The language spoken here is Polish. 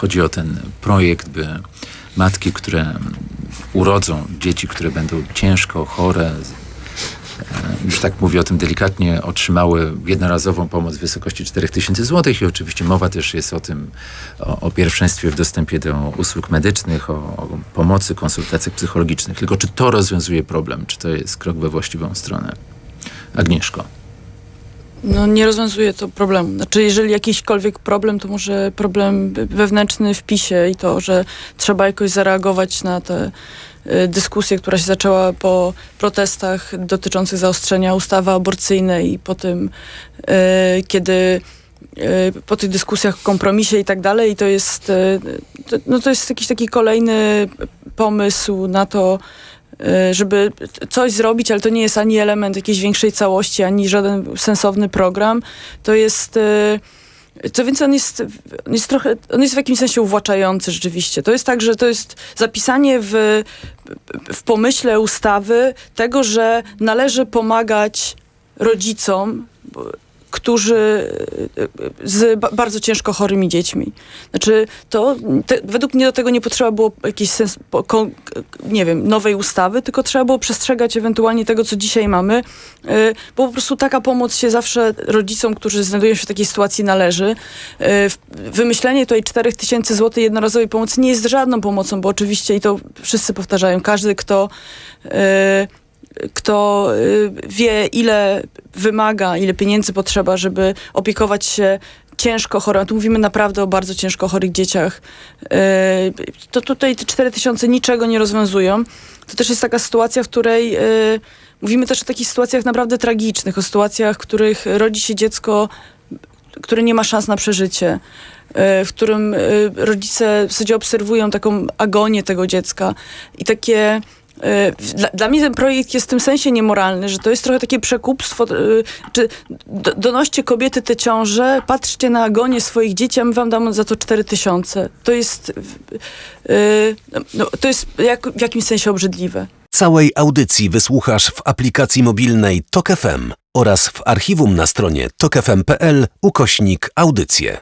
Chodzi o ten projekt, by matki, które urodzą dzieci, które będą ciężko chore, e, już tak mówię o tym delikatnie, otrzymały jednorazową pomoc w wysokości 4000 zł i oczywiście mowa też jest o tym, o, o pierwszeństwie w dostępie do usług medycznych, o, o pomocy, konsultacjach psychologicznych. Tylko czy to rozwiązuje problem? Czy to jest krok we właściwą stronę? Agnieszko. No nie rozwiązuje to problemu. Znaczy, jeżeli jakiśkolwiek problem, to może problem wewnętrzny w PiSie i to, że trzeba jakoś zareagować na tę y, dyskusję, która się zaczęła po protestach dotyczących zaostrzenia ustawy aborcyjnej i po tym, y, kiedy y, po tych dyskusjach w kompromisie i tak dalej, i to jest, no to jest jakiś taki kolejny pomysł na to, żeby coś zrobić, ale to nie jest ani element jakiejś większej całości, ani żaden sensowny program. To jest. y, Co więcej, on jest, on jest trochę, on jest w jakimś sensie uwłaczający rzeczywiście. To jest tak, że to jest zapisanie w, w pomyśle ustawy tego, że należy pomagać rodzicom, którzy y, z ba- bardzo ciężko chorymi dziećmi. Znaczy, to te, według mnie do tego nie potrzeba było jakiejś sens, nie wiem, nowej ustawy, tylko trzeba było przestrzegać ewentualnie tego, co dzisiaj mamy, y, bo po prostu taka pomoc się zawsze rodzicom, którzy znajdują się w takiej sytuacji należy. Wymyślenie tutaj 4000 zł jednorazowej pomocy nie jest żadną pomocą, bo oczywiście, i to wszyscy powtarzają, każdy, kto kto y, wie, ile wymaga, ile pieniędzy potrzeba, żeby opiekować się ciężko chorym, tu mówimy naprawdę o bardzo ciężko chorych dzieciach, y, to tutaj te 4 tysiące niczego nie rozwiązują. To też jest taka sytuacja, w której y, mówimy też o takich sytuacjach naprawdę tragicznych, o sytuacjach, w których rodzi się dziecko, które nie ma szans na przeżycie, w którym rodzice w zasadzie obserwują taką agonię tego dziecka. I takie dla, dla mnie ten projekt jest w tym sensie niemoralny, że to jest trochę takie przekupstwo, y, czy do, donoście kobiety te ciąże, patrzcie na agonię swoich dzieci, a my wam damy za to 4 tysiące. To jest, y, no, to jest jak, w jakimś sensie obrzydliwe. Całej audycji wysłuchasz w aplikacji mobilnej Tok FM oraz w archiwum na stronie tokefm.pl ukośnik audycje.